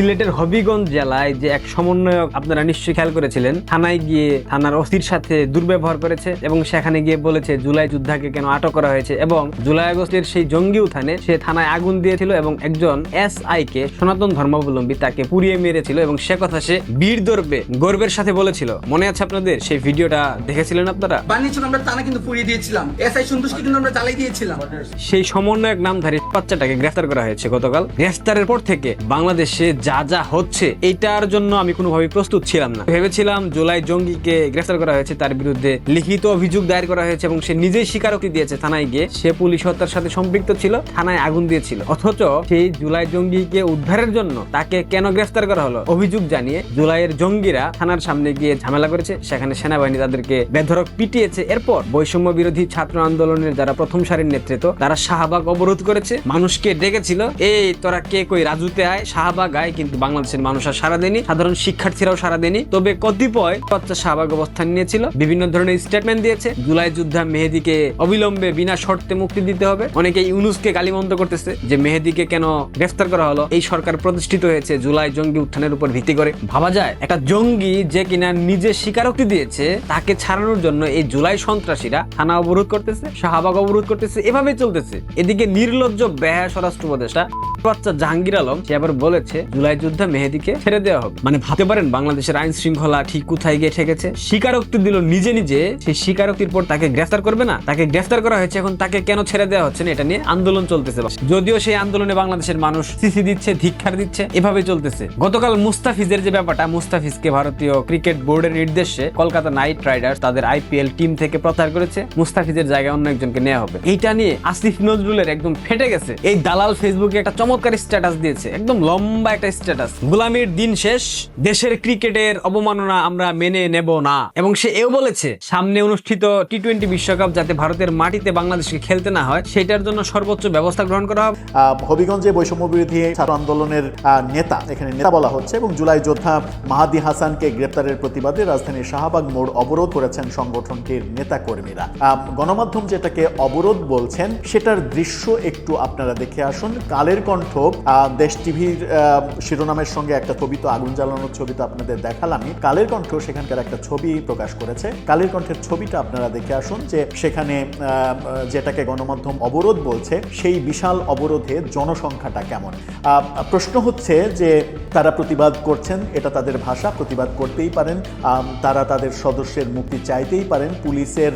সিলেটের হবিগঞ্জ জেলায় যে এক সমন্বয়ক আপনারা নিশ্চয়ই খেয়াল করেছিলেন থানায় গিয়ে থানার অস্থির সাথে দুর্ব্যবহার করেছে এবং সেখানে গিয়ে বলেছে জুলাই যোদ্ধাকে কেন আটক করা হয়েছে এবং জুলাই আগস্টের সেই জঙ্গি উত্থানে সে থানায় আগুন দিয়েছিল এবং একজন এস আই কে সনাতন ধর্মাবলম্বী তাকে পুড়িয়ে মেরেছিল এবং সে কথা সে বীর দর্বে গর্বের সাথে বলেছিল। মনে আছে আপনাদের? সেই ভিডিওটা দেখেছিলেন আপনারা? বানিয়েছিল আমরা টানা কিন্তু পুড়িয়ে দিয়েছিলাম। এসআই সন্তুষ্টি কিন্তু আমরা জ্বালাই দিয়েছিলাম। সেই সমন্বয়ক নামধারী বাচ্চাটাকে গ্রেফতার করা হয়েছে গতকাল। গ্রেফতারের পর থেকে বাংলাদেশে যা যা হচ্ছে, এটার জন্য আমি কোনোভাবেই প্রস্তুত ছিলাম না। ভেবেছিলাম জুলাই জঙ্গিকে গ্রেফতার করা হয়েছে, তার বিরুদ্ধে লিখিত অভিযোগ দায়ের করা হয়েছে এবং সে নিজেই স্বীকারোক্তি দিয়েছে থানায় গিয়ে। সে পুলিশ হত্যার সাথে সম্পৃক্ত ছিল, থানায় আগুন দিয়েছিল। অথচ সেই জুলাই জঙ্গিকে উদ্ধারের জন্য তাকে কেন গ্রেফতার করা হলো, অভিযোগ জানিয়ে জুলাইয়ের জঙ্গিরা থানার সামনে গিয়ে ঝামেলা করেছে। সেখানে সেনাবাহিনী তাদেরকে বেধরক পিটিয়েছে। এরপর বৈষম্য বিরোধী ছাত্র আন্দোলনের যারা প্রথম সারির নেতৃত্ব, তারা শাহবাগ অবরোধ করেছে। মানুষকে ডেকেছিল, এই, তোরা কে কই? রাজুতে আয়, শাহবাগ আয় কিন্তু বাংলাদেশের মানুষ আর সারা দেনি সাধারণ শিক্ষার্থীরাও সারা দেনি তবে কতিপয় বাচ্চা শাহবাগ অবস্থান নিয়েছিল। বিভিন্ন ধরনের স্টেটমেন্ট দিয়েছে। জুলাই যোদ্ধা মেহেদিকে অবিলম্বে বিনা শর্তে মুক্তি দিতে হবে। অনেকে ইউনুসকে গালিমন্ত করতেছে যে মেহেদিকে কেন গ্রেফতার করা হলো। এই সরকার প্রতিষ্ঠিত হয়েছে জুলাই জঙ্গি উত্থানের উপর ভিত্তি করে। ভাবা যায়, একটা জঙ্গি যে কিনা নিজে স্বীকারোক্তি দিয়েছে, তাকে ছাড়ানোর জন্য এই জুলাই সন্ত্রাসীরা থানা অবরোধ করতেছে, শাহবাগ অবরোধ করতেছে, এভাবে চলতেছে। এদিকে নির্লজ্জ ব্যয় স্বরাষ্ট্র উপদেষ্টা বাচ্চা জাহাঙ্গীর আলম, সে আবার বলেছে জুলাই যুদ্ধে মেহেদিকে ছেড়ে দেওয়া হবে। মানে ভাবতে পারেন, বাংলাদেশের আইন শৃঙ্খলা ঠিক কোথায় গিয়ে ঠেকেছে? স্বীকারোক্তি দিল নিজে নিজে, সেই স্বীকারোক্তির পর তাকে গ্রেফতার করবে না? তাকে গ্রেফতার করা হয়েছে, এখন তাকে কেন ছেড়ে দেওয়া হচ্ছে না? এটা নিয়ে আন্দোলন চলতেছে। যদিও সেই আন্দোলনে বাংলাদেশের মানুষ সিসি দিচ্ছে ধিক্ষার দিচ্ছে এভাবে চলতেছে। গতকাল মুস্তাফিজের যে ব্যাপারটা, মুস্তাফিজকে ভারতীয় ক্রিকেট বোর্ডের নির্দেশে কলকাতা নাইট রাইডার্স তাদের আইপিএল টিম থেকে প্রত্যাহার করেছে। মুস্তাফিজের জায়গায় অন্য একজনকে নেওয়া হবে। এইটা নিয়ে আসিফ নজরুলের একদম ফেটে গেছে। এই দালাল ফেসবুকে একটা চমৎকার স্ট্যাটাস দিয়েছে। একদম লম্বা একটা স্ট্যাটাস গুলামির দিন শেষ, দেশের ক্রিকেটের অবমাননা আমরা মেনে নেব না। এবং সে এও বলেছে, সামনে অনুষ্ঠিত টি টোয়েন্টি বিশ্বকাপ যাতে ভারতের মাটিতে বাংলাদেশকে খেলতে না হয়, সেটার জন্য সর্বোচ্চ ব্যবস্থা গ্রহণ করা হবে। হবিগঞ্জে বৈষম্য বিরোধী ছাত্র আন্দোলনের নেতা, এখানে নেতা বলা হচ্ছে এবং জুলাই যোদ্ধা মাহাদি হাসানকে গ্রেপ্তারের প্রতিবাদে রাজধানীর শাহবাগ মোড় অবরোধ করেছেন সংগঠনটির নেতা কর্মীরা গণমাধ্যম যেটাকে অবরোধ বলছেন, সেটার দৃশ্য একটু আপনারা দেখে আসুন। কালের কণ্ঠ দেশ টিভির শিরোনামের সঙ্গে একটা ছবি তো আগুন জ্বালানোর ছবি তো আপনাদের দেখালামই। কালের কণ্ঠ সেখানকার একটা ছবি প্রকাশ করেছে। কালের কণ্ঠের ছবিটা আপনারা দেখে আসুন যে সেখানে যেটাকে গণমাধ্যম অবরোধ বলছে, সেই বিশাল অবরোধে জনসংখ্যাটা কেমন? প্রশ্ন হচ্ছে যে তারা প্রতিবাদ করছেন, এটা তাদের ভাষা, প্রতিবাদ করতেই পারেন। তারা তাদের সদস্যের মুক্তি চাইতেই পারেন। পুলিশের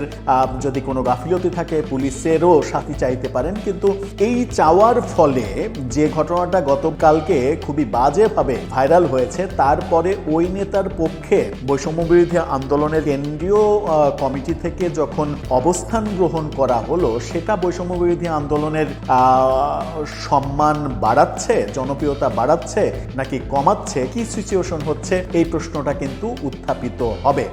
যদি কোনো গাফিলতি থাকে, পুলিশেরও সাথী চাইতে পারেন। কিন্তু এই চাওয়ার ফলে যে ঘটনাটা গতকালকে খুবই বাজেভাবে ভাইরাল হয়েছে তারপরে ওই নেতার পক্ষে বৈষম্য বিরোধী আন্দোলনের কেন্দ্রীয় কমিটি থেকে যখন অবস্থান গ্রহণ করা হলো সেটা বৈষম্য বিরোধী আন্দোলনের সম্মান বাড়াচ্ছে জনপ্রিয়তা বাড়াচ্ছে নাকি কমাচ্ছে কি সিচুয়েশন হচ্ছে এই প্রশ্নটা কিন্তু উত্থাপিত হবে।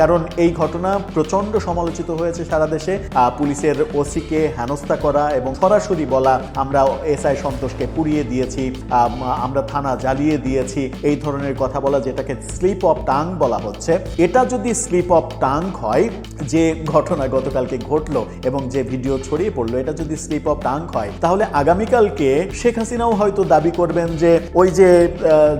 কারণ এই ঘটনা প্রচণ্ড সমালোচিত হয়েছে সারা দেশে। পুলিশের ওসিকে হেনস্থা করা এবং সরাসরি বলা আমরা এসআই সন্তোষকে পুড়িয়ে দিয়েছি আম, আমরা থানা জ্বালিয়ে দিয়েছি। এই ধরনের কথা বলা যেটাকে স্লিপ অফ টাং বলা হচ্ছে। এটা যদি স্লিপ অফ টাং হয়, যে ঘটনা গতকালকে ঘটলো এবং যে ভিডিও ছড়িয়ে পড়ল, এটা যদি স্লিপ অফ টাং হয়, তাহলে আগামীকালকে শেখ হাসিনাও হয়তো দাবি করবেন যে, ওই যে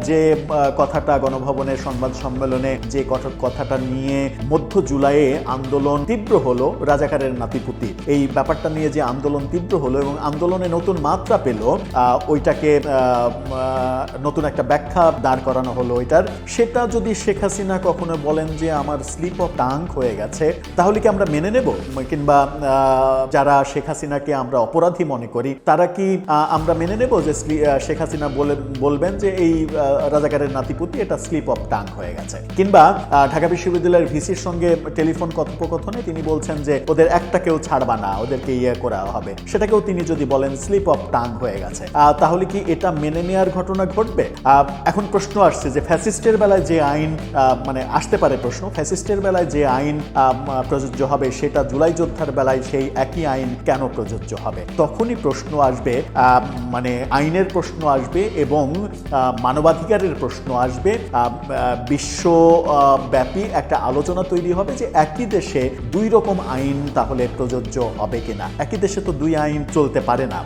যে কথাটা গণভবনের সংবাদ সম্মেলনে, যে কথা- কথাটা নিয়ে মধ্য জুলাইয়ে আন্দোলন তীব্র হলো, রাজাকারের নাতিপুতি। এই ব্যাপারটা নিয়ে যে আন্দোলন তীব্র হলো এবং আন্দোলনে নতুন মাত্রা পেল ওইটাকে নতুন একটা ব্যাখ্যা দাঁড় করানো হলো ওইটার সেটা যদি শেখ হাসিনা কখনো বলেন যে আমার স্লিপ অফ টাং হয়ে গেছে, তাহলে কি আমরা মেনে নেব? কিংবা যারা শেখ হাসিনাকে আমরা অপরাধী মনে করি, তারা কি আমরা মেনে নেব যে শেখ হাসিনা বলে, বলবেন যে এই রাজাকারের নাতিপুতি, এটা স্লিপ অফ টাং হয়ে গেছে? কিংবা ঢাকা বিশ্ববিদ্যালয়ের ভিসির সঙ্গে টেলিফোন কথোপকথনে তিনি বলছেন যে ওদের একটাকেও ছাড়বা না, ওদেরকে ইয়ে করা হবে। সেটাকেও তিনি যদি বলেন স্লিপ অফ টাং হয়ে গেছে। তাহলে কি এটা মেনে নেওয়ার ঘটনা ঘটবে? আহ, এখন প্রশ্ন আসছে যে ফ্যাসিস্টের বেলায় যে আইন মানে আসতে পারে প্রশ্ন ফ্যাসিস্টের বেলায় যে আইন প্রযোজ্য হবে সেটা জুলাই যোদ্ধার বেলায় সেই একই আইন কেন প্রযোজ্য হবে? তখনই প্রশ্ন আসবে মানে আইনের প্রশ্ন আসবে এবং মানবাধিকারের প্রশ্ন আসবে। বিশ্বব্যাপী একটা আলোচনা তৈরি হবে যে একই দেশে দুই রকম আইন তাহলে প্রযোজ্য হবে কিনা। একই দেশে তো দুই আইন চলতে পারে না।